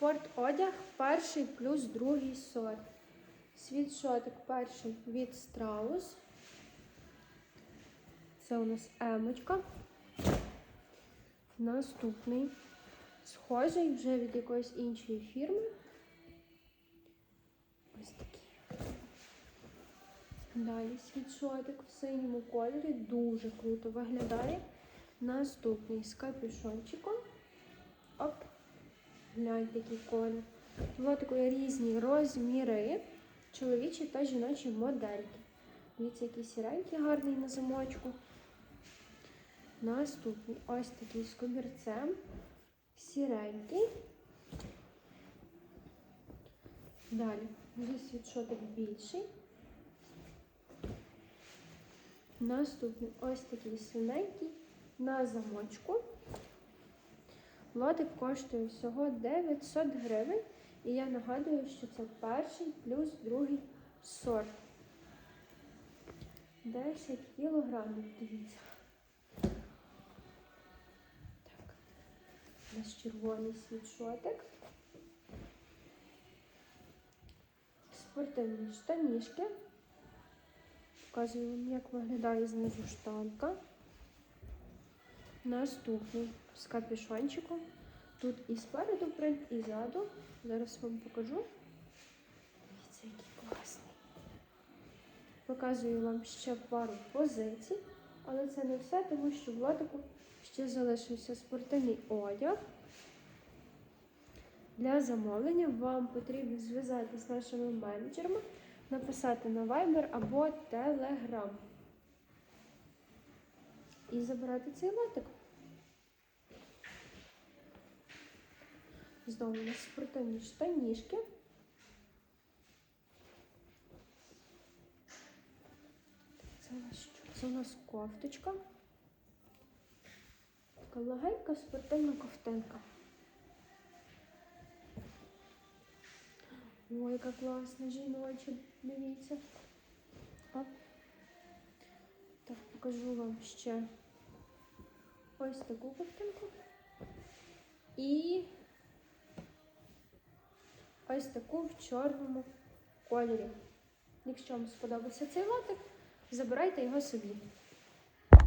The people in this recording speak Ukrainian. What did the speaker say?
Спорт одяг перший плюс другий сорт. Світшотик перший від Страус. Це у нас емочка. Наступний. Схожий вже від якоїсь іншої фірми. Ось такий. Далі світшотик в синьому кольорі. Дуже круто виглядає. Наступний з капюшончиком. Оп. Гляньте, який колір. Було такої різні розміри, чоловічі та жіночі модельки. Дивіться, який сіренький гарний на замочку. Наступний ось такий з комірцем. Сіренький. Далі вже світшотик більший. Наступний ось такий синенький на замочку. Лотик коштує всього 900 гривень. І я нагадую, що це перший плюс другий сорт. 10 кілограмів, дивіться. Так. У нас червоний світшотик. Спортивні штанішки. Показую вам, як виглядає знизу штанка. Наступний з капюшончиком. Тут і спереду принт, і ззаду. Зараз вам покажу. Дивіться, який класний. Показую вам ще пару позицій, але це не все, тому що в лотику ще залишився спортивний одяг. Для замовлення вам потрібно зв'язатися з нашими менеджерами, написати на Viber або Telegram і забирати цей лотик. Знову у нас спортивні штанішки. Це у нас що? Це у нас кофточка. Така легенька спортивна ковтинка. Ой, яка класна жіноча, дивіться. Так, покажу вам ще ось таку ковтинку. І ось таку в чорному кольорі. Якщо вам сподобався цей лотик, забирайте його собі.